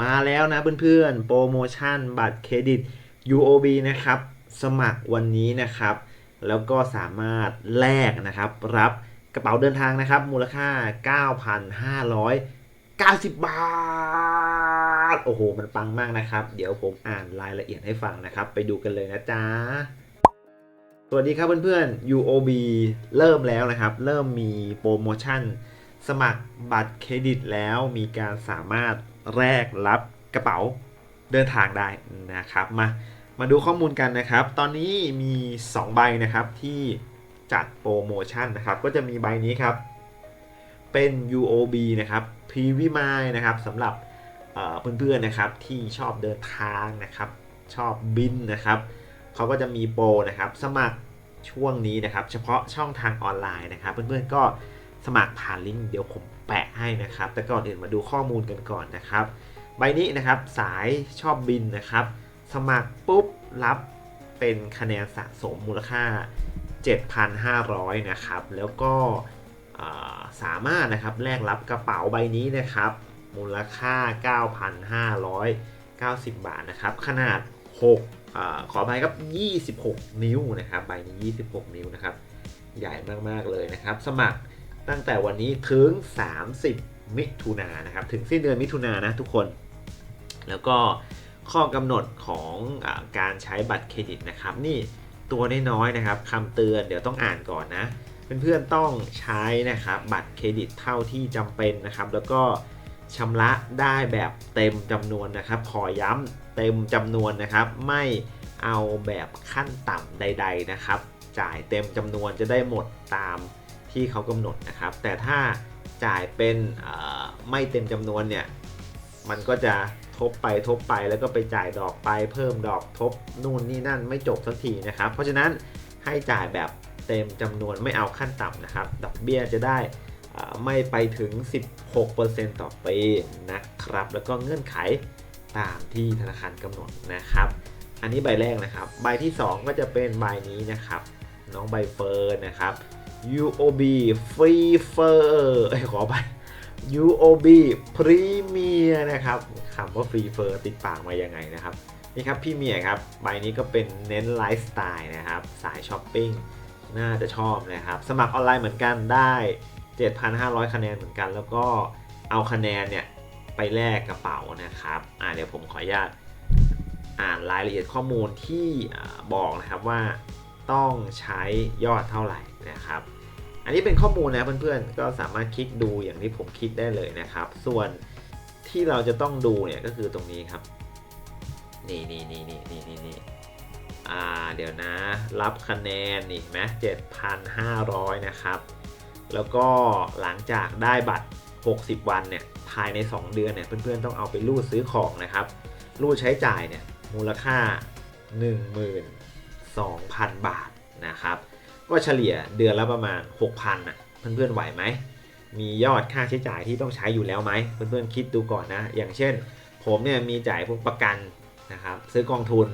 มาแล้วนะเพื่อนๆ โปรโมชั่นบัตรเครดิต UOB นะครับ สมัครวันนี้นะครับ แล้วก็สามารถแลกนะครับ รับกระเป๋าเดินทางนะครับ มูลค่า 9,590 บาท โอ้โห มันปังมากนะครับ เดี๋ยวผมอ่านรายละเอียดให้ฟังนะครับ ไปดูกันเลยนะจ๊ะสวัสดีครับเพื่อนๆ UOB เริ่มแล้วนะครับ เริ่มมีโปรโมชั่น สมัครบัตรเครดิตแล้วมีการสามารถแลกรับกระเป๋าเดินทางได้นะครับ มามาดูข้อมูลกันนะครับ ตอนนี้มี 2 ใบนะครับที่จัดโปรโมชั่นนะครับ ก็จะมีใบนี้ครับ เป็น UOB นะครับ p r e v i m i นะครับสำหรับเอ่อเพื่อนๆนะครับที่ชอบเดินทางนะครับ ชอบบินนะครับเขาก็จะมีโปรนะครับ สมัครช่วงนี้นะครับ เฉพาะช่องทางออนไลน์นะครับ เพื่อนๆก็ สมัครผ่านลิงก์เดี๋ยวผมแปะให้นะครับ แต่ก่อนอื่นมาดูข้อมูลกันก่อนนะครับ ใบนี้นะครับสายชอบบินนะครับ สมัครปุ๊บรับเป็นคะแนนสะสมมูลค่า 7,500 นะครับ แล้วก็สามารถนะครับแลกรับกระเป๋าใบนี้นะครับ มูลค่า 9,590 บาทนะครับ ขนาด 6อขออภัยครับ 26 นิ้วนะครับ ใบนี้ 26 นิ้วนะครับ ใหญ่มาก ๆ เลยนะครับ สมัคร ตั้งแต่วันนี้ถึง 30 มิถุนายนนะครับ ถึงสิ้นเดือนมิถุนายนนะทุกคน แล้วก็ข้อกำหนดของอการใช้บัตรเครดิตนะครับ นี่ตัวน้อยๆนะครับคำเตือนเดี๋ยวต้องอ่านก่อนนะเพื่อนๆต้องใช้นะครับบัตรเครดิตเท่าที่จำเป็นนะครับ แล้วก็ชำระได้แบบเต็มจำนวนนะครับ ขอย้ำเต็มจำนวนนะครับ ไม่เอาแบบขั้นต่ำใด ๆนะครับ จ่ายเต็มจำนวนจะได้หมดตาม ที่เขากำหนดนะครับ แต่ถ้าจ่ายเป็นไม่เต็มจำนวนเนี่ยมันก็จะทบไปทบไปแล้วก็ไปจ่ายดอกไปเพิ่มดอกทบนู่นนี่นั่นไม่จบสักทีนะครับ เพราะฉะนั้นให้จ่ายแบบเต็มจำนวนไม่เอาขั้นต่ำนะครับ ดอกเบี้ยจะได้ไม่ไปถึง 16%ต่อปีนะครับ แล้วก็เงื่อนไขตามที่ธนาคารกำหนดนะครับ อันนี้ใบแรกนะครับ ใบที่ 2 ก็จะเป็นใบนี้นะครับ น้องใบเฟิร์นนะครับ UOB Free Fur เอ้ขอไป UOB Premier นะครับคำว่า Free Fur ติดปากมายังไงนะครับ นี่ครับพี่เมียครับ ใบนี้ก็เป็นเน้นไลฟ์สไตล์นะครับ สายช้อปปิ้ง น่าจะชอบนะครับ สมัครออนไลน์เหมือนกันได้ 7,500 คะแนนเหมือนกัน แล้วก็เอาคะแนนเนี่ยไปแลกกระเป๋านะครับ อ่าเดี๋ยวผมขออนุญาตอ่านรายละเอียดข้อมูลที่บอกนะครับว่าต้องใช้ยอดเท่าไหร่นะครับ นนี้เป็นข้อมูลนะเพื่อนๆ ก็สามารถคลิกดูอย่างที่ผมคลิกได้เลยนะครับ ส่วนที่เราจะต้องดูเนี่ยก็คือตรงนี้ครับ นี่นี่นี่นี่นี่นี่นี่อ่าเดี๋ยวนะ รับคะแนนนี่ไหมเจ็ดพันห้าร้อยนะครับ แล้วก็หลังจากได้บัตร 60 วันเนี่ยภายใน 2 เดือนเนี่ยเพื่อนๆต้องเอาไปรูดซื้อของนะครับ รูดใช้จ่ายเนี่ยมูลค่า 12,000 บาทนะครับ ก็เฉลี่ยเดือนละประมาณ 6,000น่ะเพื่อนๆไหวไหม มียอดค่าใช้จ่ายที่ต้องใช้อยู่แล้วไหมเพื่อนๆคิดดูก่อนนะ อย่างเช่น ผมเนี่ยมีจ่ายพวกประกันนะครับซื้อกองทุน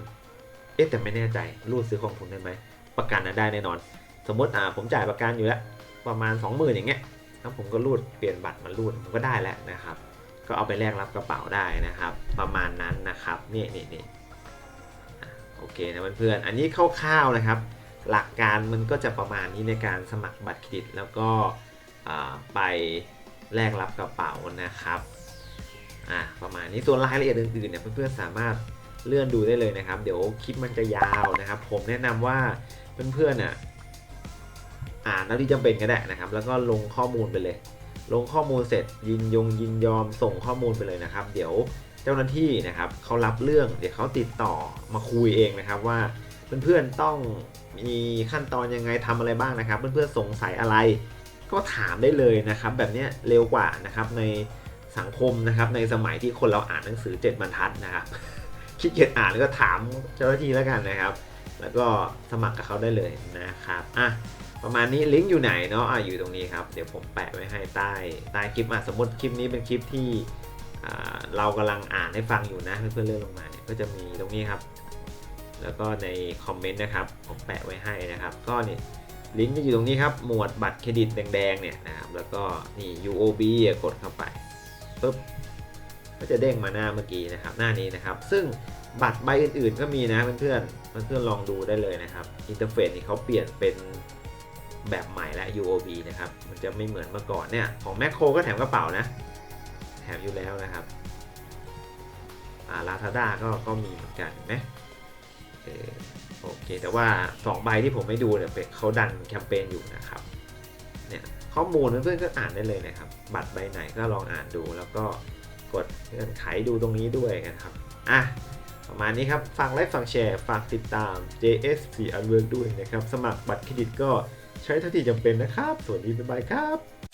เอ๊ะแต่ไม่แน่ใจรูดซื้อกองทุนได้ไหมประกันนะได้แน่นอน สมมติอ่าผมจ่ายประกันอยู่แล้วประมาณ 20,000อย่างเงี้ยแล้วผมก็รูดเปลี่ยนบัตรมารูดผมก็ได้แล้วนะครับ ก็เอาไปแลกรับกระเป๋าได้นะครับ ประมาณนั้นนะครับนี่นี่นี่โอเคนะเพื่อนๆอันนี้คร่าวๆนะครับ หลักการมันก็จะประมาณนี้ในการสมัครบัตรเครดิต แล้วก็ไปแลกรับกระเป๋านะครับอะประมาณนี้ส่วนรายละเอียดอื่นๆเนี่ยเพื่อนๆสามารถเลื่อนดูได้เลยนะครับ เดี๋ยวคลิปมันจะยาวนะครับ ผมแนะนำว่าเพื่อนๆน่ะอ่านเท่าที่จำเป็นก็ได้นะครับ แล้วก็ลงข้อมูลไปเลย ลงข้อมูลเสร็จยินยงยินยอมส่งข้อมูลไปเลยนะครับ เดี๋ยวเจ้าหน้าที่นะครับเขารับเรื่องเดี๋ยวเขาติดต่อมาคุยเองนะครับว่า เพื่อนๆต้องมีขั้นตอนยังไงทำอะไรบ้างนะครับ เพื่อนๆสงสัยอะไร ก็ถามได้เลยนะครับ แบบนี้เร็วกว่านะครับในสังคมนะครับในสมัยที่คนเราอ่านหนังสือ 7บรรทัดนะครับขี้เกียจอ่านก็ถามเจ้าหน้าที่แล้วกันนะครับ แล้วก็สมัครกับเขาได้เลยนะครับอะประมาณนี้ลิงก์อยู่ไหนเนาะอะอยู่ตรงนี้ครับเดี๋ยวผมแปะไว้ให้ใต้ใต้คลิปอะสมมติคลิปนี้เป็นคลิปที่เรากำลังอ่านให้ฟังอยู่นะเพื่อนๆเลื่อนลงมาเนี่ยก็จะมีตรงนี้ครับ แล้วก็ในคอมเมนต์นะครับผมแปะไว้ให้นะครับ ก็นี่ลิงก์จะอยู่ตรงนี้ครับ หมวดบัตรเครดิตแดงๆเนี่ยนะครับแล้วก็นี่ UOB กดเข้าไปปุ๊บก็จะเด้งมาหน้าเมื่อกี้นะครับ หน้านี้นะครับ ซึ่งบัตรใบอื่นๆก็มีนะเพื่อนๆเพื่อนๆลองดูได้เลยนะครับอินเทอร์เฟซนี่เขาเปลี่ยนเป็นแบบใหม่และ UOB นะครับ มันจะไม่เหมือนเมื่อก่อนเนี่ย ของแมคโครก็แถมกระเป๋านะ แถมอยู่แล้วนะครับอาลาซาด้าก็ก็มีเหมือนกันเห็นไหม โอเค แต่ว่า 2 ใบที่ผมไม่ดูเนี่ยเขาดันแคมเปญอยู่นะครับ เนี่ยข้อมูลเพื่อนๆก็อ่านได้เลยนะครับ บัตรใบไหนก็ลองอ่านดู แล้วก็กดเงื่อนไขดูตรงนี้ด้วยนะครับ อะประมาณนี้ครับ ฟังไลฟ์ฟังแชร์ ฝากติดตาม JS4 Unwork ด้วยนะครับ สมัครบัตรเครดิตก็ใช้เท่าที่จำเป็นนะครับสวัสดีบ๊ายบายครับ